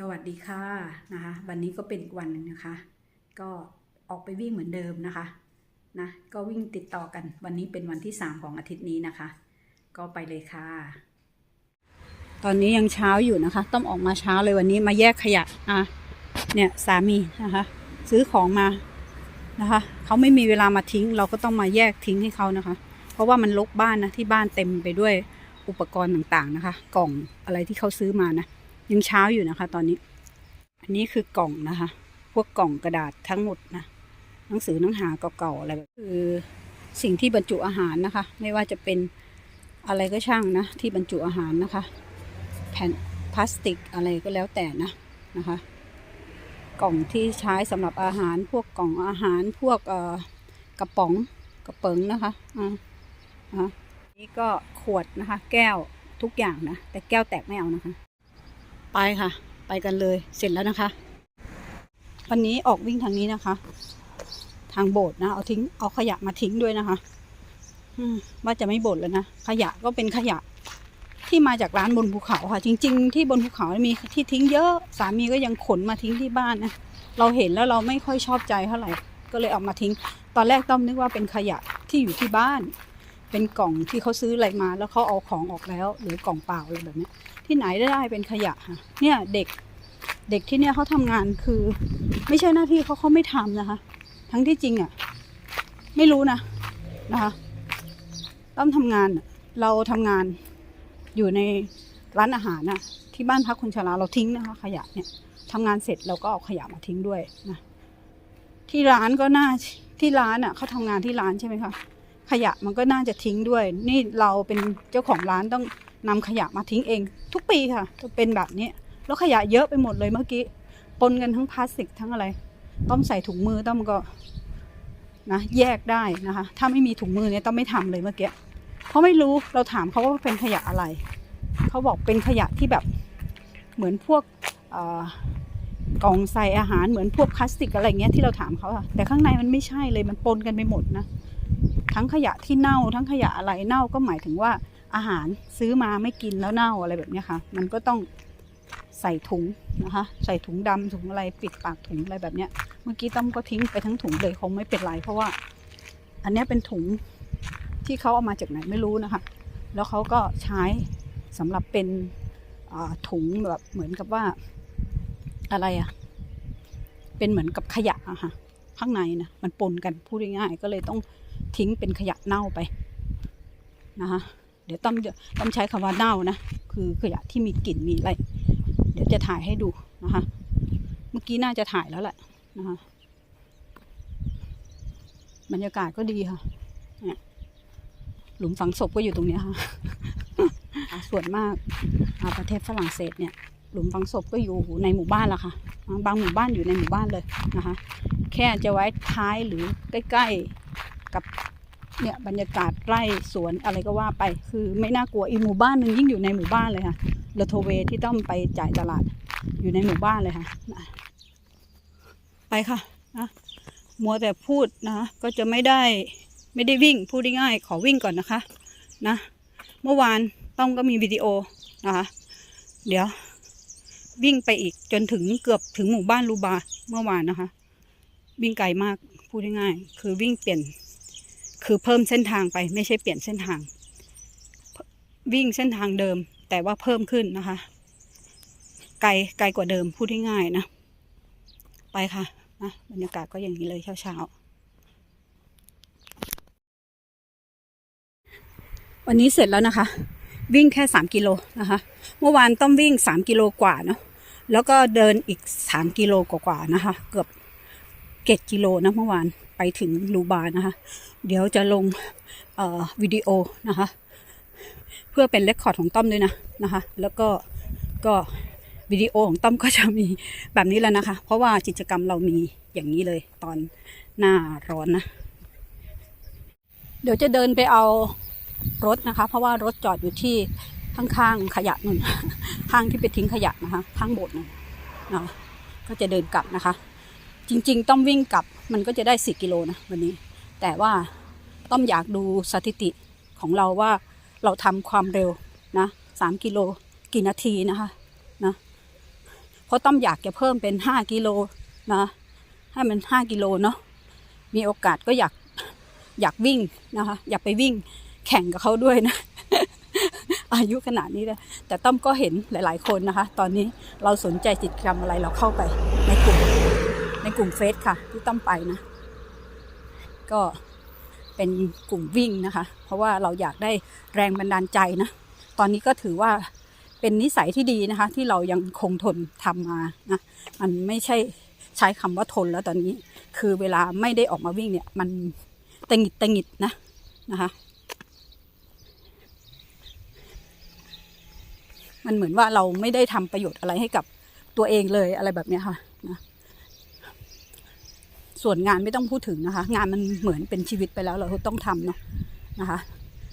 สวัสดีค่ะนะคะ วันนี้ก็เป็นอีกวันนึงนะคะ ก็ออกไปวิ่งเหมือนเดิมนะคะนะก็วิ่งติดต่อกันวันนี้เป็นวันที่ 3 ของอาทิตย์นี้นะคะ ก็ไปเลยค่ะ ตอนนี้ยังเช้าอยู่นะคะ ต้องออกมาเช้าเลยวันนี้มาแยกขยะอะเนี่ยสามีนะคะ ซื้อของมานะคะเขาไม่มีเวลามาทิ้ง เราก็ต้องมาแยกทิ้งให้เขานะคะ เพราะว่ามันลกบ้านนะที่บ้านเต็มไปด้วยอุปกรณ์ต่างๆนะคะ กล่องอะไรที่เขาซื้อมานะ ยังเช้าอยู่นะคะ ตอนนี้ อันนี้คือกล่องนะคะ พวกกล่องกระดาษทั้งหมดนะหนังสือหนังหาเก่าๆอะไรแบบคือสิ่งที่บรรจุอาหารนะคะ ไม่ว่าจะเป็นอะไรก็ช่างนะ ที่บรรจุอาหารนะคะ แผ่นพลาสติกอะไรก็แล้วแต่นะนะคะ กล่องที่ใช้สำหรับอาหาร พวกกล่องอาหารพวกเอ่อกระป๋องกระเป๋งนะคะอ่าอ่านี่ก็ขวดนะคะ แก้วทุกอย่างนะ แต่แก้วแตกไม่เอานะคะ ไปค่ะ ไปกันเลยเสร็จแล้วนะคะ วันนี้ออกวิ่งทางนี้นะคะ ทางโบสถ์นะเอาทิ้งเอาขยะมาทิ้งด้วยนะคะว่าจะไม่บ่นแล้วนะขยะก็เป็นขยะที่มาจากร้านบนภูเขาค่ะ จริง ๆ ที่บนภูเขามีที่ทิ้งเยอะสามีก็ยังขนมาทิ้งที่บ้านนะเราเห็นแล้วเราไม่ค่อยชอบใจเท่าไหร่ก็เลยเอามาทิ้ง ตอนแรกต้อมนึกว่าเป็นขยะที่อยู่ที่บ้าน เป็นกล่องที่เขาซื้ออะไรมาแล้วเขาเอาของออกแล้วหรือกล่องเปล่าอะไรแบบนี้ ที่ไหนได้เป็นขยะค่ะเนี่ยเด็กเด็กที่เนี่ยเขาทำงานคือ ไม่ใช่หน้าที่เขาเขาไม่ทำนะคะ ทั้งที่จริงอะ ไม่รู้นะนะคะต้องทำงานเราทำงานอยู่ในร้านอาหารนะที่บ้านพักคนชราเราทิ้งนะคะ ขยะเนี่ยทำงานเสร็จเราก็เอาขยะมาทิ้งด้วยนะที่ร้านก็น่าที่ร้านอะเขาทำงานที่ร้านใช่ไหมคะขยะมันก็น่าจะทิ้งด้วย นี่เราเป็นเจ้าของร้านต้อง นำขยะมาทิ้งเอง ทุกปีค่ะ จะเป็นแบบนี้ แล้วขยะเยอะไปหมดเลยเมื่อกี้ ปนกันทั้งพลาสติกทั้งอะไร ต้องใส่ถุงมือต้องก็นะแยกได้นะคะ ถ้าไม่มีถุงมือเนี่ยต้องไม่ทำเลยเมื่อกี้เพราะไม่รู้เราถามเขาว่าเป็นขยะอะไร เขาบอกเป็นขยะที่แบบเหมือนพวกกล่องใส่อาหารเหมือนพวกพลาสติกอะไรเงี้ยที่เราถามเขาอะแต่ข้างในมันไม่ใช่เลยมันปนกันไปหมดนะ ทั้งขยะที่เน่าทั้งขยะอะไรเน่าก็หมายถึงว่า อาหารซื้อมาไม่กินแล้วเน่าอะไรแบบนี้ค่ะ มันก็ต้องใส่ถุงนะคะ ใส่ถุงดำถุงอะไรปิดปากถุงอะไรแบบเนี้ย เมื่อกี้ต้อมก็ทิ้งไปทั้งถุงเลยคงไม่เป็นไรเพราะว่า อันนี้เป็นถุงที่เขาเอามาจากไหนไม่รู้นะคะ แล้วเขาก็ใช้สำหรับเป็นถุงแบบเหมือนกับว่าอะไรอะเป็นเหมือนกับขยะอะค่ะข้างในนะมันปนกันพูดง่ายๆก็เลยต้องทิ้งเป็นขยะเน่าไปนะคะ เดี๋ยวต้อมจะต้อมใช้คำว่าเน่านะ คือขยะที่มีกลิ่นมีอะไร เดี๋ยวจะถ่ายให้ดูนะคะ เมื่อกี้น่าจะถ่ายแล้วแหละนะคะบรรยากาศก็ดีค่ะเนี่ยหลุมฝังศพก็อยู่ตรงนี้ค่ะส่วนมากอาประเทศฝรั่งเศสเนี่ย หลุมฝังศพก็อยู่ในหมู่บ้านละค่ะ บางหมู่บ้านอยู่ในหมู่บ้านเลยนะคะ แค่จะไว้ท้ายหรือใกล้ ๆกับ เนี่ยบรรยากาศไร่สวนอะไรก็ว่าไป คือไม่น่ากลัวอีกหมู่บ้านหนึ่งยิ่งอยู่ในหมู่บ้านเลยค่ะเลโทเวที่ต้องไปจ่ายตลาดอยู่ในหมู่บ้านเลยค่ะไปค่ะนะมัวแต่พูดนะก็จะไม่ได้ไม่ได้วิ่งพูดง่ายๆขอวิ่งก่อนนะคะนะเมื่อวานต้องก็มีวิดีโอนะคะเดี๋ยววิ่งไปอีกจนถึงเกือบถึงหมู่บ้านลูบาเมื่อวานนะคะ วิ่งไกลมากพูดง่ายๆคือวิ่งเปลี่ยน คือเพิ่มเส้นทางไปไม่ใช่เปลี่ยนเส้นทาง วิ่งเส้นทางเดิมแต่ว่าเพิ่มขึ้นนะคะ ไกลไกลกว่าเดิมพูดง่ายๆนะ ไปค่ะนะบรรยากาศก็อย่างนี้เลยเช้าๆ วันนี้เสร็จแล้วนะคะ วิ่งแค่สามกิโลนะคะ เมื่อวานต้องวิ่งสามกิโลกว่าเนาะแล้วก็เดินอีกสามกิโลกว่าๆนะคะ เกือบ เจ็ดกิโลนะเมื่อวานไปถึงลูบานะคะ เดี๋ยวจะลงเอ่อวิดีโอนะคะ เพื่อเป็นเรคคอร์ดของต้อมด้วยนะนะคะ แล้วก็ก็วิดีโอของต้อมก็จะมีแบบนี้แล้วนะคะ เพราะว่ากิจกรรมเรามีอย่างนี้เลยตอนหน้าร้อนนะ เดี๋ยวจะเดินไปเอารถนะคะ เพราะว่ารถจอดอยู่ที่ข้างๆขยะนุ่นข้างที่ไปทิ้งขยะนะคะ ข้างโบสถ์นั่นนะะก็จะเดินกลับนะคะ จริง ๆ ต้องวิ่งกลับมันก็จะได้สี่กิโลนะวันนี้ แต่ว่าต้องอยากดูสถิติของเราว่าเราทำความเร็วนะสามกิโลกี่นาทีนะคะนะเพราะต้อมอยากจะเพิ่มเป็นห้ากิโลนะให้มันห้ากิโลเนาะมีโอกาสก็อยากอยากวิ่งนะคะ อยากไปวิ่งแข่งกับเขาด้วยนะ อายุขนาดนี้แล้วแต่ต้อมก็เห็นหลาย ๆ คนนะคะ ตอนนี้เราสนใจกิจกรรมอะไรเราเข้าไปในกลุ่ม ในกลุ่มเฟซค่ะ ที่ต้อมไปนะ ก็เป็นกลุ่มวิ่งนะคะ เพราะว่าเราอยากได้แรงบันดาลใจนะ ตอนนี้ก็ถือว่าเป็นนิสัยที่ดีนะคะ ที่เรายังคงทนทำมานะมันไม่ใช่ใช้คำว่าทนแล้วตอนนี้ คือเวลาไม่ได้ออกมาวิ่งเนี่ย มันตะหงิดตะหงิดนะนะคะมันเหมือนว่าเราไม่ได้ทำประโยชน์อะไรให้กับตัวเองเลยอะไรแบบนี้ค่ะ ส่วนงานไม่ต้องพูดถึงนะคะ งานมันเหมือนเป็นชีวิตไปแล้วเราต้องทำเนาะนะคะ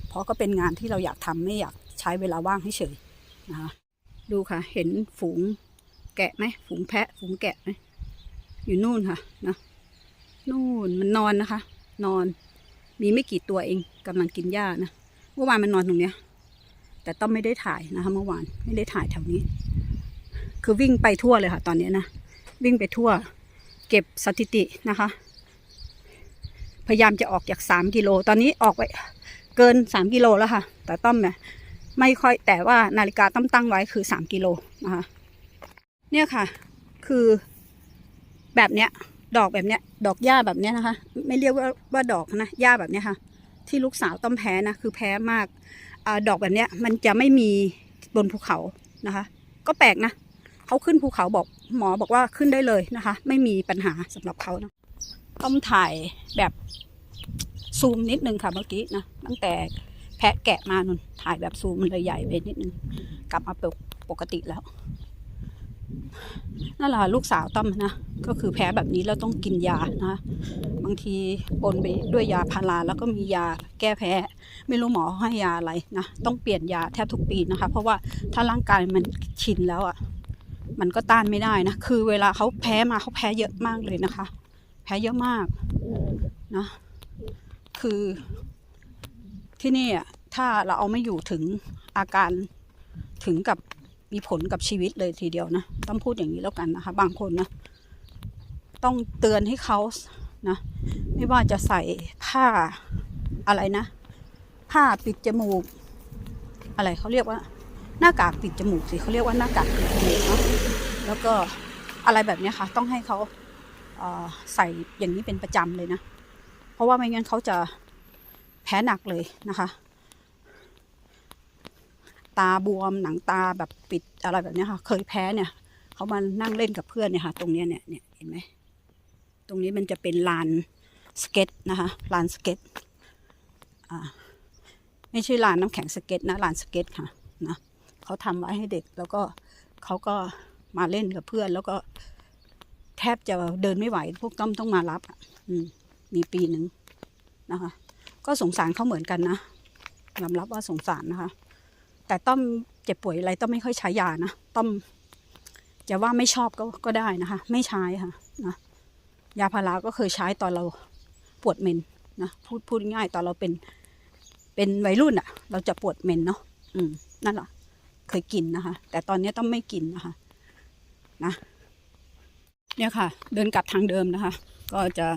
เพราะก็เป็นงานที่เราอยากทำไม่อยากใช้เวลาว่างให้เฉยนะคะดูค่ะ เห็นฝูงแกะไหมฝูงแพะ ฝูงแกะไหมอยู่นู่นค่ะนะนู่นมันนอนนะคะ นอน มีไม่กี่ตัวเองกำลังกินหญ้านะเมื่อวานมันนอนตรงเนี้ย แต่ต้องไม่ได้ถ่ายนะคะ เมื่อวานไม่ได้ถ่ายแถวนี้ คือวิ่งไปทั่วเลยค่ะ ตอนนี้นะวิ่งไปทั่ว เก็บสถิตินะคะ พยายามจะออกจากสามกิโล ตอนนี้ออกไปเกินสามกิโลแล้วค่ะ แต่ต้อมเนี่ยไม่ค่อยแต่ว่านาฬิกาต้อมตั้งไว้คือสามกิโลนะคะ เนี่ยค่ะ คือแบบเนี้ย ดอกแบบเนี้ย ดอกหญ้าแบบเนี้ยนะคะ ไม่เรียกว่าว่าดอกนะหญ้าแบบเนี้ยค่ะ ที่ลูกสาวต้อมแพ้นะคือแพ้มากอดอกแบบเนี้ย มันจะไม่มีบนภูเขานะคะ ก็แปลกนะ เขาขึ้นภูเขาบอกหมอบอกว่าขึ้นได้เลยนะคะ ไม่มีปัญหาสำหรับเขานะต้อมถ่ายแบบซูมนิดนึงค่ะเมื่อกี้นะตั้งแต่แพะแกะมานุนถ่ายแบบซูมมันเลยใหญ่ไปนิดนึงกลับมาปกปกติแล้วนั่นแหละลูกสาวต้อมนะก็คือแพ้แบบนี้แล้วต้องกินยานะบางทีปนไปด้วยยาพาราแล้วก็มียาแก้แพ้ ไม่รู้หมอให้ยาอะไรนะต้องเปลี่ยนยาแทบทุกปีนะคะ เพราะว่าถ้าร่างกายมันชินแล้วอะ มันก็ต้านไม่ได้นะ คือเวลาเขาแพ้มาเขาแพ้เยอะมากเลยนะคะ แพ้เยอะมากนะ คือที่นี่อะถ้าเราเอาไม่อยู่ถึงอาการถึงกับมีผลกับชีวิตเลยทีเดียวนะ ต้องพูดอย่างนี้แล้วกันนะคะ บางคนนะ ต้องเตือนให้เขานะ ไม่ว่าจะใส่ผ้าอะไรนะ ผ้าปิดจมูก อะไรเขาเรียกว่า หน้ากากปิดจมูกสิเขาเรียกว่าหน้ากากปิดจมูกเนาะแล้วก็อะไรแบบนี้ค่ะ ต้องให้เขาเออใส่อย่างนี้เป็นประจำเลยนะ เพราะว่าไม่งั้นเขาจะแพ้หนักเลยนะคะ ตาบวมหนังตาแบบปิดอะไรแบบนี้ค่ะ เคยแพ้เนี่ยเขามานั่งเล่นกับเพื่อนเนี่ยค่ะ ตรงนี้เนี่ยเนี่ยเห็นไหมตรงนี้มันจะเป็นลานสเก็ตนะคะลานสเก็ตอ่าไม่ใช่ลานน้ำแข็งสเก็ตนะลานสเก็ตค่ะนะ เขาทำไว้ให้เด็ก แล้วก็เขาก็มาเล่นกับเพื่อน แล้วก็แทบจะเดินไม่ไหว พวกต้อมต้องมารับอืมมีปีหนึ่งนะคะ ก็สงสารเขาเหมือนกันนะยอมรับว่าสงสารนะคะ แต่ต้อมเจ็บป่วยอะไรต้อมไม่ค่อยใช้ยานะต้อมจะว่าไม่ชอบก็ก็ได้นะคะ ไม่ใช้ค่ะนะยาพาราก็เคยใช้ตอนเราปวดเมนนะพูดพูดง่ายตอนเราเป็นเป็นวัยรุ่นอะ่ะ เราจะปวดเมนเนาะอืมนั่นแหละ เคยกินนะคะ แต่ตอนนี้ต้องไม่กินนะคะ นะ เนี่ยค่ะ เดินกลับทางเดิมนะคะ ก็จะ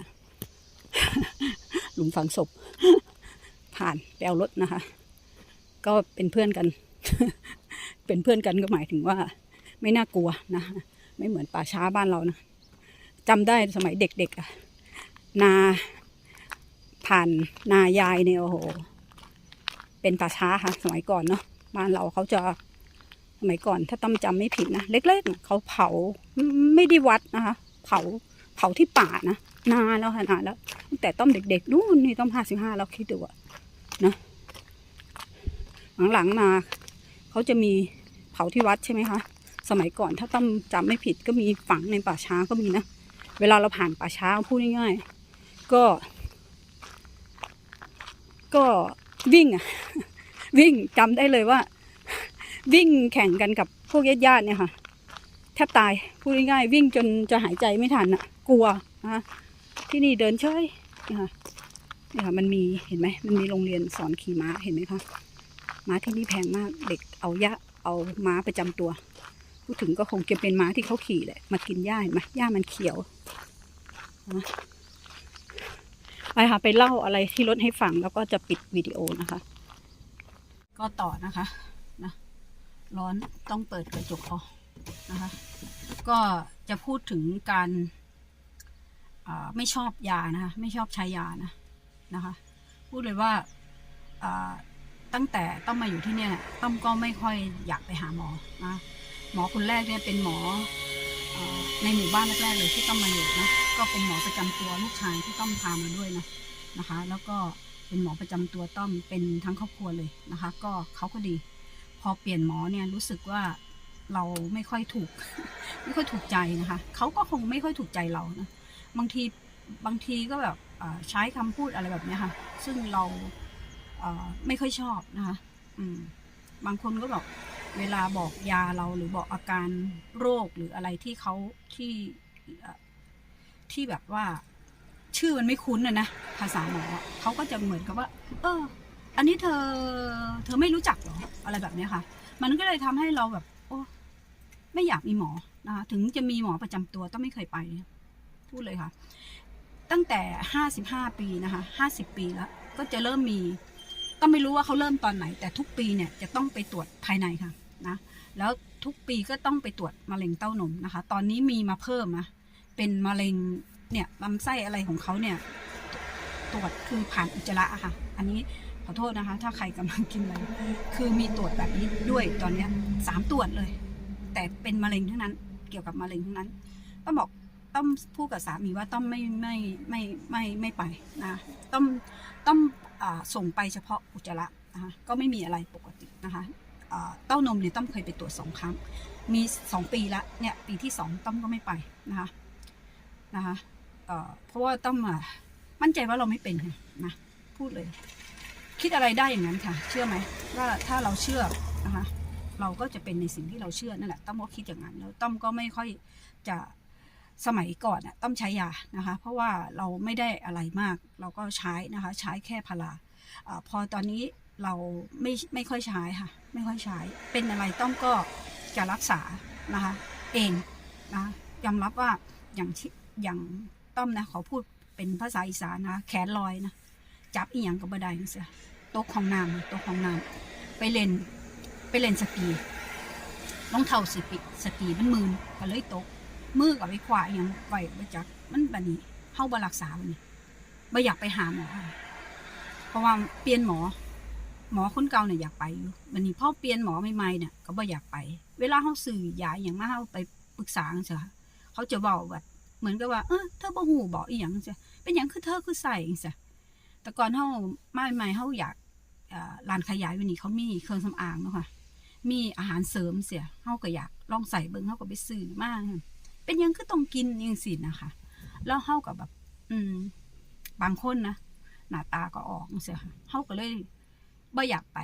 หลุมฝังศพ ผ่านแปลรถนะคะ ก็เป็นเพื่อนกัน เป็นเพื่อนกันก็หมายถึงว่า ไม่น่ากลัวนะไม่เหมือนป่าช้าบ้านเรานะจำได้สมัยเด็กๆอะนาผ่านนายายเนี่ยโอ้โห เป็นป่าช้าค่ะ สมัยก่อนเนาะบ้านเราเขาจะ มัยก่อน ถ้าต้อมจำไม่ผิดนะเล็กๆเขาเผาไม่ได้วัดนะคะ เผาเผาที่ป่านะนานแล้วค่ะนานแล้วตั้งแต่ต้อมเด็กๆนู่นนี่ต้อมห้าสิบห้าแล้วคิดดูอะนะหลังๆมาเขาจะมีเผาที่วัดใช่ไหมคะสมัยก่อนถ้าต้อมจำไม่ผิดก็มีฝังในป่าช้าก็มีนะ เวลาเราผ่านป่าช้าพูดง่ายๆก็ ก็วิ่งอะวิ่งจำได้เลยว่า วิ่งแข่งกันกับพวกญาติๆเนี่ยค่ะ แทบตายพูดง่ายๆวิ่งจนจะหายใจไม่ทันอะกลัวนะคะที่นี่เดินเฉยนี่ค่ะนี่ค่ะมันมีเห็นไหมมันมีโรงเรียนสอนขี่ม้าเห็นไหมคะม้าที่นี่แพงมากเด็กเอายะเอาม้าประจำตัว พูดถึงก็คงจะเป็นม้าที่เขาขี่แหละมากินหญ้าเห็นไหมหญ้ามันเขียวนะไปค่ะไปเล่าอะไรที่รถให้ฟังแล้วก็จะปิดวิดีโอนะคะ ก็ต่อนะคะ ร้อนต้องเปิดกระจกออกนะคะ ก็จะพูดถึงการาไม่ชอบยานะคะไม่ชอบใช้ยานะนะคะ พูดเลยว่าาตั้งแต่ต้องมาอยู่ที่เนี่ยต้อมก็ไม่ค่อยอยากไปหาหมอนะหมอคนแรกเนี่ยเป็นหมออในหมู่บ้านแรกๆเลยที่ต้องมาอยู่นะก็เป็นหมอประจำตัวลูกชายที่ต้อมพามาด้วยนะนะคะ แล้วก็เป็นหมอประจำตัวต้อมเป็นทั้งครอบครัวเลยนะคะ ก็เขาก็ดี อเปลี่ยนหมอเนี่ยรู้สึกว่าเราไม่ค่อยถูก ไม่ค่อยถูกใจนะคะเขาก็คงไม่ค่อยถูกใจเรานะบางทีบางทีก็แบบใช้คำพูดอะไรแบบนี้ค่ะ ซึ่งเราเไม่ค่อยชอบนะคะอืมบางคนก็บอกเวลาบอกยาเราหรือบอกอาการโรคหรืออะไรที่เขาที่ที่แบบว่า ชื่อมันไม่คุ้นนะนะภาษาหมอเขาก็จะเหมือนกับว่า เออ อันนี้เธอเธอไม่รู้จักเหรออะไรแบบนี้ค่ะ มันก็เลยทำให้เราแบบ โอ้ไม่อยากมีหมอนะคะถึงจะมีหมอประจำตัวต้องไม่เคยไป พูดเลยค่ะ ตั้งแต่ห้าสิบห้าปีนะคะห้าสิบปีแล้ว ก็จะเริ่มมี ก็ไม่รู้ว่าเขาเริ่มตอนไหน แต่ทุกปีเนี่ยจะต้องไปตรวจภายในค่ะนะแล้วทุกปีก็ต้องไปตรวจมะเร็งเต้านมนะคะ ตอนนี้มีมาเพิ่มนะเป็นมะเร็งเนี่ยลำไส้อะไรของเขาเนี่ย ตรวจคือผ่านอุจจาระค่ะ อันนี้ ขอโทษนะคะ ถ้าใครกำลังกินอะไรคือมีตรวจแบบนี้ด้วยตอนนี้สามตรวจเลย แต่เป็นมะเร็งทั้งนั้น เกี่ยวกับมะเร็งทั้งนั้นต้องบอกต้องพูดกับสามีว่าต้องไม่ไม่ไม่ไม่ไม่ไปนะต้องต้องส่งไปเฉพาะอุจจาระนะคะก็ไม่มีอะไรปกตินะคะเต้านมเนี่ยต้อมเคยไปตรวจสองครั้ง มีสองปีละเนี่ยปีที่สองต้อมก็ไม่ไปนะคะนะคะเพราะว่าต้อมมั่นใจว่าเราไม่เป็นนะพูดเลย คิดอะไรได้อย่างนั้นค่ะ เชื่อไหมว่าถ้าเราเชื่อนะคะ เราก็จะเป็นในสิ่งที่เราเชื่อนั่นแหละต้อมก็คิดอย่างนั้นแล้วต้อมก็ไม่ค่อยจะสมัยก่อนน่ะต้อมใช้ยานะคะ เพราะว่าเราไม่ได้อะไรมาก เราก็ใช้นะคะ ใช้แค่พาราอาพอตอนนี้เราไม่ไม่ค่อยใช้ค่ะ ไม่ค่อยใช้ เป็นอะไรต้อมก็จะรักษานะคะ เองนะยอมรับว่าอย่างที่อย่างต้อมนะขอพูดเป็นภาษาอีสานนะแขนลอยนะ จับอีหยังกับบไดจังเสียตกของน้ำตกของน้ำไปเล่นไปเล่นสกีรองเท้าสกีสกีมันมืนก็เลยตกมือกับไปขวาอหยังไว้บ่จักมันแบัดนี้เฮาบ่รักษาบัดนี้บ่อยากไปหาหมอเพราะว่าเปลี่ยนหมอ หมอคนเก่าเนี่ยอยากไปอยู่บัดนี้พ่อเปลี่ยนหมอใหม่ๆเนี่ยก็บ่อยากไป เวลาเฮาซื้อยาอย่างมาเฮาไปปรึกษาจังซี่ค่ะเขาจะเว้าแบบเหมือนกับว่า เออเธอบ่ฮู้บ่อีหยังจังซี่เป็นหยังคือเธอคือใส่จังซี่ แต่ก่อนเฮามาใหม่ๆเฮาอยากอ่าร้านขายยาอยู่นี่เขามีเครื่องสำอางเนาะค่ะ มีอาหารเสริมเสียเฮาก็อยากลองใส่เบิ่งเฮาก็ไปซื้อมากเป็นยังคือต้องกินจังซี่นะคะแล้วเฮาก็แบบ อืม บางคนนะหน้าตาก็ออกจังซี่ค่ะเฮาก็เลยบ่อยากไป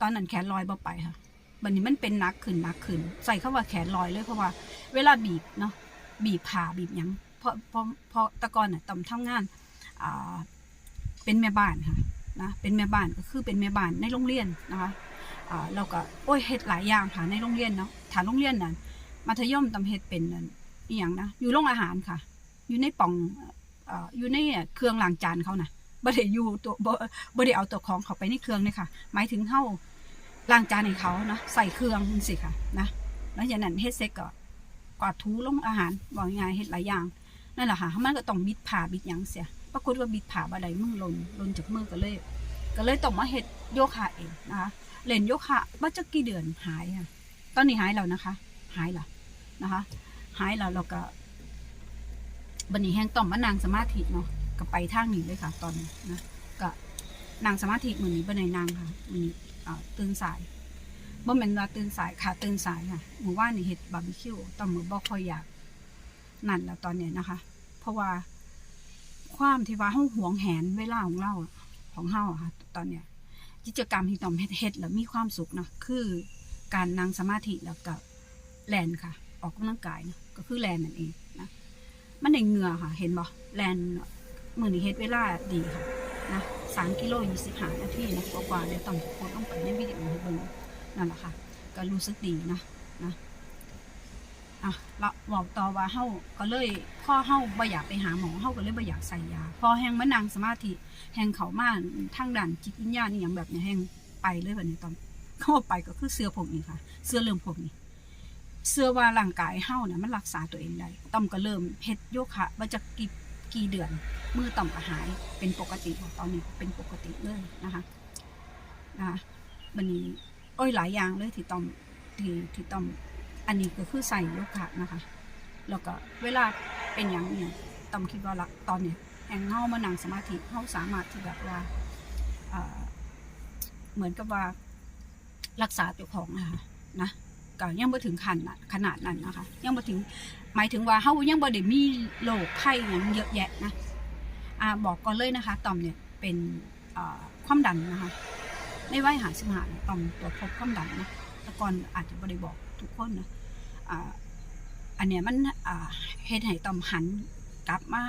ตอนนั้นแขนลอยบ่ไปค่ะบัดนี้มันเป็นนักขึ้นนักขึ้น ใส่คำว่าแขนลอยเลยเพราะว่า เวลาบีบเนาะบีบผ่าบีบยังเพราะเพราะเพราะตะกอนน่ะต้องทำงาน อ่า เป็นแม่บ้านค่ะนะเป็นแม่บ้านก็คือเป็นแม่บ้านในโรงเรียนนะคะอ่าเราก็โอ้ยเฮ็ดหลายอย่างค่ะในโรงเรียนเนาะฐานโรงเรียนนั่นมัธยมตำเฮ็ดเป็นนั่นอีหยังนะอยู่โรงอาหารค่ะ อยู่ในป่องอ่ออยู่ในเครื่องล้างจานเขานะบ่ได้อยู่ตัวบ่บ่ได้เอาตัวของเขาไปในเครื่องเลยค่ะ หมายถึงเฮาล้างจานให้เขานะใส่เครื่องจังซี่ค่ะนะแล้วจากนั้นเฮ็ดเสร็จก็กวาดถูโรงอาหารบอกง่ายเฮ็ดหลายอย่างนั่นแหละค่ะมันก็ต้องบิดผ่าบิดหยังเสีย ปรากฏว่าบิดผาบาไดมือลนลนจากมือก็เลย ก็เลยต้องมาเฮ็ดโยคะเองนะคะเล่นโยคะว่าจะกี่เดือนหายค่ะ ตอนนี้หายแล้วนะคะ หายแล้วนะคะ หายแล้วเราก็บันนี้แห้งต้องมานั่งสมาธิเนาะก็ไปทางนี้เลยค่ะ ตอนนี้นะก็นั่งสมาธิมือนนี้บันไดนั่งค่ะมือนี้ตื่นสายบ่แม่นว่าตื่นสายค่ะตื่นสายค่ะหมู่ว่านี่เฮ็ดบาร์บีคิวตอนมือบ่ค่อยอยากนั่นแล้วตอนเนี้ยนะคะ เพราะว่า ความที่ว่าเฮาหวงแหนเวลาของเราของเฮาอะค่ะตอนเนี้ยกิจกรรมที่ต้องเฮ็ดเฮ็ดแล้วมีความสุขนะคือการนั่งสมาธิแล้วก็แลนค่ะ ออกกำลังกายนะก็คือแลนนั่นเองนะมันได้เหงื่อค่ะ เห็นบ่แลนมือนี้เฮ็ดเวลาดีค่ะนะ3กิโล25นาทีนะกว่าๆเดี๋ยวต้องโพสต์ลงไปในวิดีโอให้เบิ่งนั่นแหละค่ะ ก็รู้สึกดีนะนะ อะเราบอกต่อว่าเฮาก็เลยพ่อเฮาบ่อยากไปหาหมอเฮาก็เลยบ่อยากใส่ยา พอแฮงมานั่งสมาธิแฮงเขามาทางด้านจิตวิญญาณนี่อย่างแบบเนี้ยแฮงไปเลยแบบนี้ตอนเข้าไปก็คือเสื้อพวกนี้ค่ะ เสื้อเรื่องพวกนี้เสื้อว่าร่างกายเฮาเนี่ยมันรักษาตัวเองได้ต่อมก็เริ่มเฮ็ดโยคะมาจากกี่กี่เดือนมือต่อมก็หายเป็นปกติค่ะตอนนี้เป็นปกติเลยนะคะนะคะวันนี้อ้อยหลายอย่างเลยที่ต่อมที่ที่ต่อม อันนี้ก็คือใส่โยคะนะคะ แล้วก็เวลาเป็นอย่างเนี่ยตอมคิดว่าละตอนเนี้ยแองเฮามานั่งสมาธิเฮาสามารถที่แบบว่าเหมือนกับว่ารักษาตัวของนะคะนะก็ยังไม่ถึงขั้นขนาดนั้นนะคะ ยังไม่ถึงหมายถึงว่าเฮายังบ่ได้มีโรคไข้หยังเยอะแยะนะอ่าบอกก่อนเลยนะคะต่อมเนี่ยเป็นเอ่อความดันนะคะในวัยหาสิบหาต่อมตรวจพบความดันนะแต่ก่อนอาจจะบ่ได้บอกทุกคนนะ อันเนี้ยมันเฮ็ดให้ต่อมหันกลับมา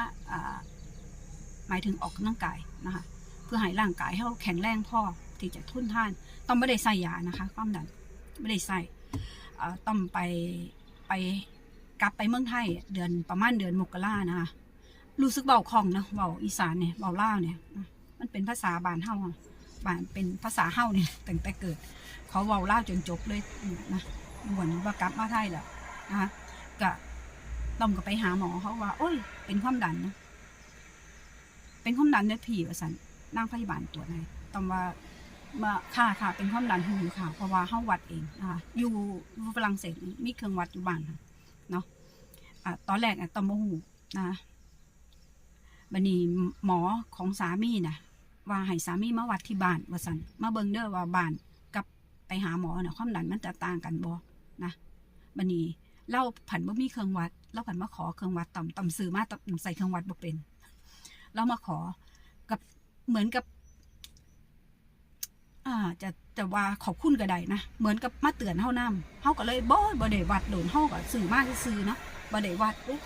หมายถึงออกกำลังกายนะคะเพื่อให้ร่างกายให้เราแข็งแรงพอที่จะทุ่นท่าน ต้องไม่ได้ใส่ยานะคะความดันไม่ได้ใส่ต้องไปไปกลับไปเมืองไทยเดือนประมาณเดือนมกรานะคะรู้สึกเบาคล่องนะเบาอีสานเนี่ยเบาล่าเนี่ยมันเป็นภาษาบานเฮาบานเป็นภาษาเฮาเนี่ยตั้งแต่เกิดเขาเบาล่าจนจบเลยนะ เหมือนว่ากลับมาไทยแล้วนะคะก็ต้องก็ไปหาหมอเขาว่า โอ้ย เป็นความดันนะเป็นความดันเนื้อผีว่าสันนั่งพยาบาลตรวจให้ต้องว่ามาค่ะค่ะ เป็นความดันหูค่ะ เพราะว่าเฮาวัดเองนะคะอยู่ฝรั่งเศสมีเครื่องวัดอยู่บ้านค่ะเนาะอะตอนแรกอะต้องบ่หูนะบัดนี้หมอของสามีน่ะว่าให้สามีมาวัดที่บ้านว่าสันมาเบิ่งเด้อว่าบ้านกับไปหาหมอน่ะความดันมันจะต่างกันบ่ นะบัดนี้เล่าผันบ่มีเครื่องวัดเล่าผันมาขอเครื่องวัดต่ำต่ำซื้อมาต่ำใส่เครื่องวัดบ่เป็นเรามาขอกับเหมือนกับ อ่า จะจะว่าขอบคุณก็ได้นะเหมือนกับมาเตือนเฮานำเฮาก็เลยบ่บ่ได้วัดโดนเฮาก็ซื้อมาซื้อเนาะบ่ได้วัดเอ๊ะ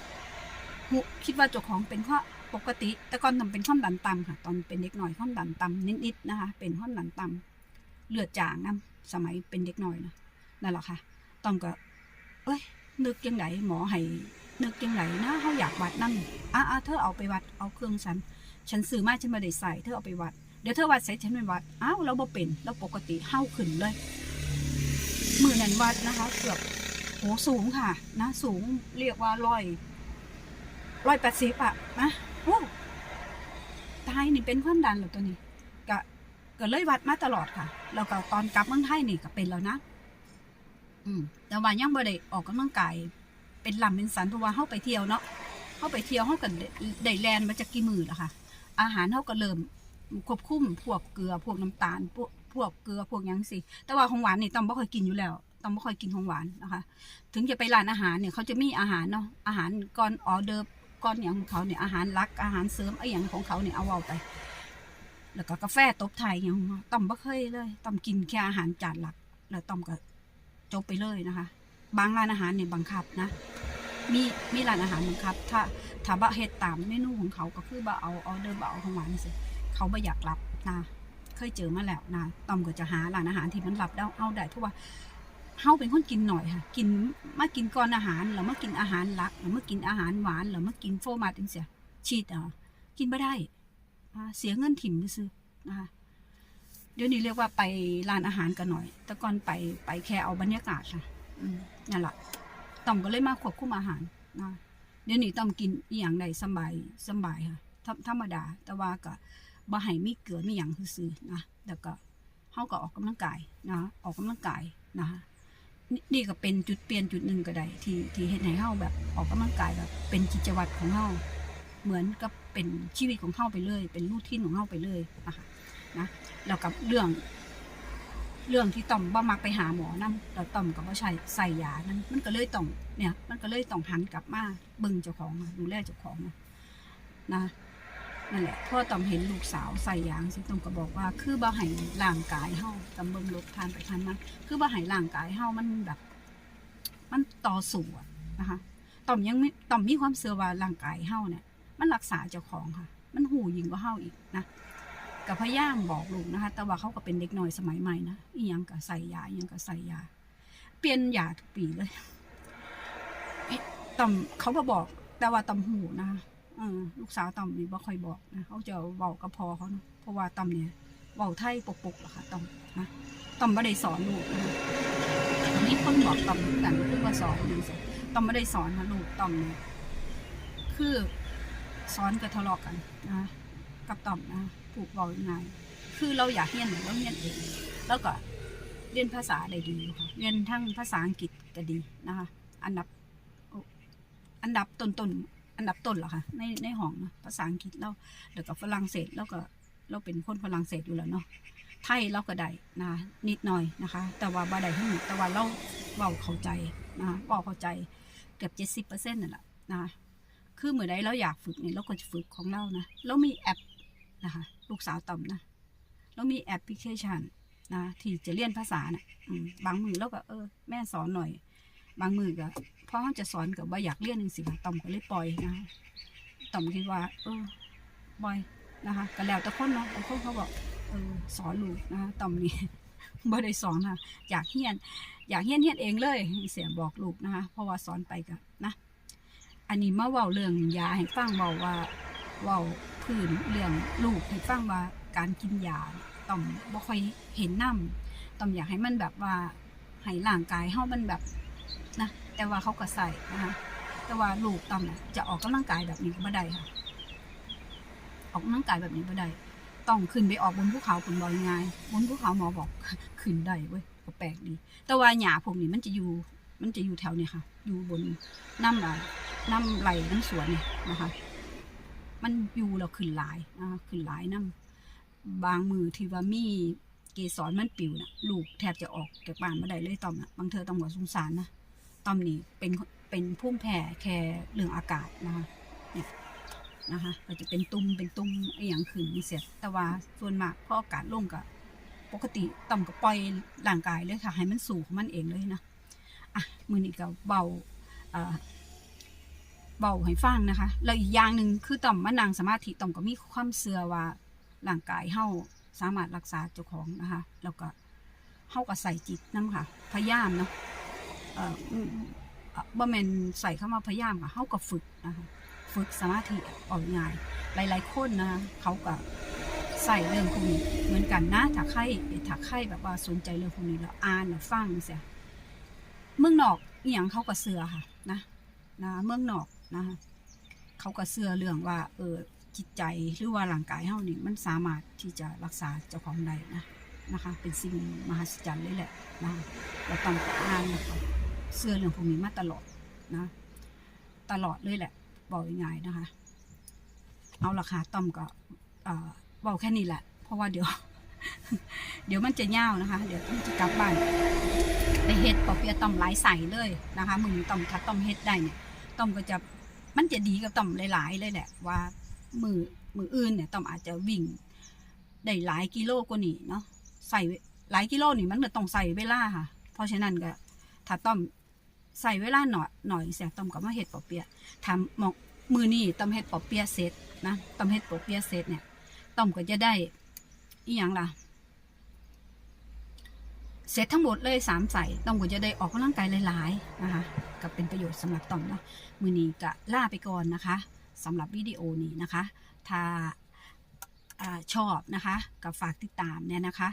หูคิดว่าเจ้าของเป็นเพราะปกติ แต่ก่อนทำเป็นความดันต่ำค่ะ ตอนเป็นเด็กหน่อยความดันต่ำนิดๆนะคะ เป็นความดันต่ำเลือดจางนะสมัยเป็นเด็กหน่อยนะนั่นแหละค่ะ ต้องก็เอ้ย นึกยังไงหมอให้นึกยังไงนะเฮาอยากวัดนั่นอะอะเธอเอาไปวัดเอาเครื่องฉัน ฉันซื้อมาฉันม่ได้ใส่เธอเอาไปวัดเดี๋ยวเธอวัดเสร็จฉันไปวัดอ้าวเราบ่เป็นเราปกติเฮ้าขึ้นเลยมือนั้นวัดนะคะ เกือบโหสูงค่ะ นะ สูงเรียกว่าร้อยร้อยแปดสิบอะนะโอ้ตายนี่เป็นความดันหรอตัวนี้ก็ก็เลยวัดมาตลอดค่ะ แล้วก็ตอนกลับเมืองไทยนี่ก็เป็นแล้วนะ แต่ว่ายังบ่ได้ออกกำลังกาย เป็นลำเป็นสันเพราะว่าเฮาไปเที่ยวเนาะเฮาไปเที่ยวเฮาก็ได้ได้แลนมาจากกี่มือแล้วค่ะ อาหารเฮาก็เริ่มควบคุมพวกเกลือพวกน้ำตาลพวกพวกเกลือพวกยังสิ แต่ว่าของหวานนี่ต้องบ่ค่อยกินอยู่แล้วต้องบ่ค่อยกินของหวานนะคะ ถึงจะไปร้านอาหารเนี่ยเขาจะมีอาหารเนาะอาหารก่อนออเดอร์ก่อนอย่างของเขาเนี่ยอาหารลักอาหารเสริมไอ้อย่างของเขาเนี่ยเอาเอาไป แล้วก็กาแฟตบไทยอย่างต้อมบ่เคยเลยต้อมกินแค่อาหารจานหลัก แล้วต้อมก็ จบไปเลยนะคะ บางร้านอาหารเนี่ยบังคับนะ มีมีร้านอาหารบังคับ ถ้าถ้าบะเฮ็ดตามเมนูของเขาก็คือบ่เอาออเดอร์บ่เอาของหวานสิเขาบ่อยากรับนะเคยเจอมาแล้วนะต้อมก็จะหาร้านอาหารที่มันรับได้เอาได้เพราะว่าเฮาเป็นคนกินหน่อยค่ะ กินมากินก่อนอาหารแล้วมากินอาหารหลักแล้วมากินอาหารหวานแล้วมากินโฟมาจังเสียชีตอะกินบ่ได้เสียเงินถิ่มซื่อนะคะ เดี๋ยวนี้เรียกว่าไปร้านอาหารกันหน่อย แต่ก่อนไปไปแค่เอาบรรยากาศค่ะนั่นแหละต่อมก็เลยมาควบคุมอาหารนะเดี๋ยวนี้ต่อมกินอีหยังได้สบายสบายค่ะธรรมดา แต่ว่าก็บ่ให้มีเกลือมีหยังซื่อนะแล้วก็เฮาก็ออกกำลังกายนะออกกำลังกายนะคะนี่ก็เป็นจุดเปลี่ยนจุดหนึ่งก็ได้ที่ที่เฮ็ดให้เฮาแบบออกกำลังกายแบบเป็นกิจวัตรของเฮาเหมือนกับเป็นชีวิตของเฮาไปเลย เป็นรูทีนของเฮาไปเลยนะคะนะ แล้วกับเรื่อง เรื่องที่ต่อมบ่มักไปหาหมอนั่นแล้วต่อมก็บ่ใช้ใส่ยานั่นมันก็เลยต้องเนี่ย มันก็เลยต้องหันกลับมาเบิ่งเจ้าของอะดูแลเจ้าของอะนะนั่นแหละพอต่อมเห็นลูกสาวใส่ยางสิต่อมก็บอกว่า คือบ่ให้ร่างกายเฮาตำเบิ่งรถทานไปทานมาคือบ่ให้ร่างกายเฮามันแบบ มันต่อสู้อะนะคะต่อมยังต่อมมีความเชื่อว่าร่างกายเฮาเนี่ย มันรักษาเจ้าของค่ะ มันหูยิงกว่าเฮาอีกนะ กับพยายามบอกลูกนะคะ แต่ว่าเขาก็เป็นเด็กน้อยสมัยใหม่นะอียังก็ใส่ยาอียังก็ใส่ยา เปลี่ยนยาทุกปีเลยต่อมเขามาบอก แต่ว่าต่อมหูนะลูกสาวต่อมนี่บ่ค่อยบอกนะเขาจะเว้ากับพอเขานะเพราะว่าต่อมเนี่ยเว้าไทยปกๆหรอค่ะต่อมนะต่อมไม่ได้สอนลูกนะมีคนบอกต่อมกันคือว่าสอนดีสิต่อมไม่ได้สอนนะลูกต่อมเนี่ยคือสอนกับทะเลาะกันนะกับต่อมนะ ผูกเว้ายังไงคือเราอยากเรียนเราเรียนเองแล้วก็เรียนภาษาได้ดีค่ะเรียนทั้งภาษาอังกฤษก็ดีนะคะอันดับอันดับต้นๆอันดับต้นเหรอคะในในห้องนะภาษาอังกฤษแล้วเดี๋ยวกับฝรั่งเศสแล้วก็เราเป็นคนฝรั่งเศสอยู่แล้วเนาะไทยเราก็ได้นะนิดหน่อยนะคะ แต่ว่าบ่ได้ทั้งหมดแต่ว่าเราเว้าเข้าใจนะเว้าเข้าใจเกือบเจ็ดสิบเปอร์เซ็นต์นั่นแหละนะคะคือเมื่อใดเราอยากฝึกเนี่ยเราก็จะฝึกของเรานะเรามีแอปนะคะ ลูกสาวต่อมนะเรามีแอปพลิเคชันนะที่จะเรียนภาษาเนี่ยบางมือเราก็เออ แม่สอนหน่อย บางมือก็พอเขาจะสอนกับว่าอยากเรียนหนึ่งสิค่ะต่อมก็เลยปล่อยนะต่อมคิดว่า เออปล่อยนะคะก็แล้วแต่คนเนาะบางคนเขาบอกเออสอนลูกนะต่อมนี่บ่ได้สอนค่ะอยากเฮียน อยากเฮียนเฮียนเองเลย เสียบอกลูกนะคะเพราะว่าสอนไปกับนะ อันนี้มาเว้าเรื่องยาให้ฟังเว้าว่าเว้า พื้นเรื่องลูกให้ฟังว่าการกินยาต่อมบ่ค่อยเห็นน้ำต่อมอยากให้มันแบบว่าให้ร่างกายเฮามันแบบนะแต่ว่าเขาก็ใส่นะคะแต่ว่าลูกต่อมเนี่ยจะออกกำลังกายแบบนี้บ่ได้ค่ะ ออกกำลังกายแบบนี้บ่ได้ต้องขึ้นไปออกบนภูเขาผลบ่อยง่ายบนภูเขาหมอบอกขึ้นได้เว้ยก็แปลกดี แต่ว่าหญ้าพวกนี้มันจะอยู่ มันจะอยู่แถวเนี่ยค่ะ อยู่บนน้ำไหลน้ำไหลน้ำสวนเนี่ยนะคะ มันอยู่แล้วขึ้นหลายนะคะขึ้นหลายน้ำบางมือที่ว่ามีเกสรมันปิวนะลูกแทบจะออกจากบ้านไม่ได้เลยตอมนะบางเธอต้องบอกสงสารนะตอมนี่เป็นเป็นพุ่มแผ่แค่เรื่องอากาศนะคะเนี่ยนะคะก็จะเป็นตุ่มเป็นตุ่มไออย่างขึ้นเสร็จแต่ว่าส่วนมากพออากาศลงก็ปกติต่อมก็ปล่อยร่างกายเลยค่ะ ให้มันสู่ของมันเองเลยนะอะมือนี้ก็เบาอ่อ เบาให้ฟังนะคะ แล้วอีกอย่างหนึ่งคือต่อมมะนางสมาธิต่อมก็มีความเชื่อว่าร่างกายเฮาสามารถรักษาเจ้าของนะคะ แล้วก็เฮาก็ใส่จิตน้ำค่ะ พยายามเนาะเอ่ออืมเอ่อบ่แม่นใส่เข้ามาพยายามค่ะเฮาก็ฝึกนะคะฝึกสมาธิออกง่าย หลาย ๆ คนนะคะเขาก็ใส่เรื่องพวกนี้เหมือนกันนะถ้าใครถ้าใครแบบว่าสนใจเรื่องพวกนี้แล้วอ่านแล้วฟังเสียเมืองนอกอหย่างเขาก็เสือค่ะนะนะเมืองนอก นะเขาก็เชื่อเรื่องว่า เออจิตใจหรือว่าร่างกายเฮานี่มันสามารถที่จะรักษาเจ้าของได้นะนะคะ เป็นสิ่งมหัศจรรย์เลยแหละนะเราต้องอ่านนะคะเชื่อเรื่องพวกนี้มาตลอดนะ ตลอดเลยแหละ บอกง่ายๆนะคะ เอาราคาต้อมก็เออบอกแค่นี้แหละ เพราะว่าเดี๋ยว เดี๋ยวมันจะยาวนะคะ เดี๋ยวต้อมจะกลับบ้านไปเฮ็ดปอเปียต้อมหลายใส่เลยนะคะมึงต้อมถ้าต้อมเฮ็ดได้เนี่ยต้อมก็จะ มันจะดีกับต้อมหลาย ๆ เลยแหละ ว่ามือมืออื่นเนี่ยต้อมอาจจะวิ่งได้หลายกิโลกว่านี้เนาะใส่หลายกิโลนี่มันก็ต้องใส่เวลาค่ะ เพราะฉะนั้นก็ถ้าต้อมใส่เวลาหน่อยหน่อยเสียต้อมก็มาเฮ็ดปอเปียะทำหมอกมือนี่ต้อมเฮ็ดปอเปียะเสร็จนะต้อมเฮ็ดปอเปียะเสร็จเนี่ยต้อมก็จะได้อีหยังล่ะ เสร็จทั้งหมดเลยสามใส่ต้อมก็จะได้ออกกำลังกายหลายๆนะคะก็เป็นประโยชน์สำหรับต้อมเนาะมือนี้ก็ล่าไปก่อนนะคะสำหรับวิดีโอนี้นะคะ ถ้าอชอบนะคะกับฝากติดตามเนี่ยนะคะ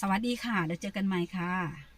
สวัสดีค่ะ แล้วเจอกันใหม่ค่ะ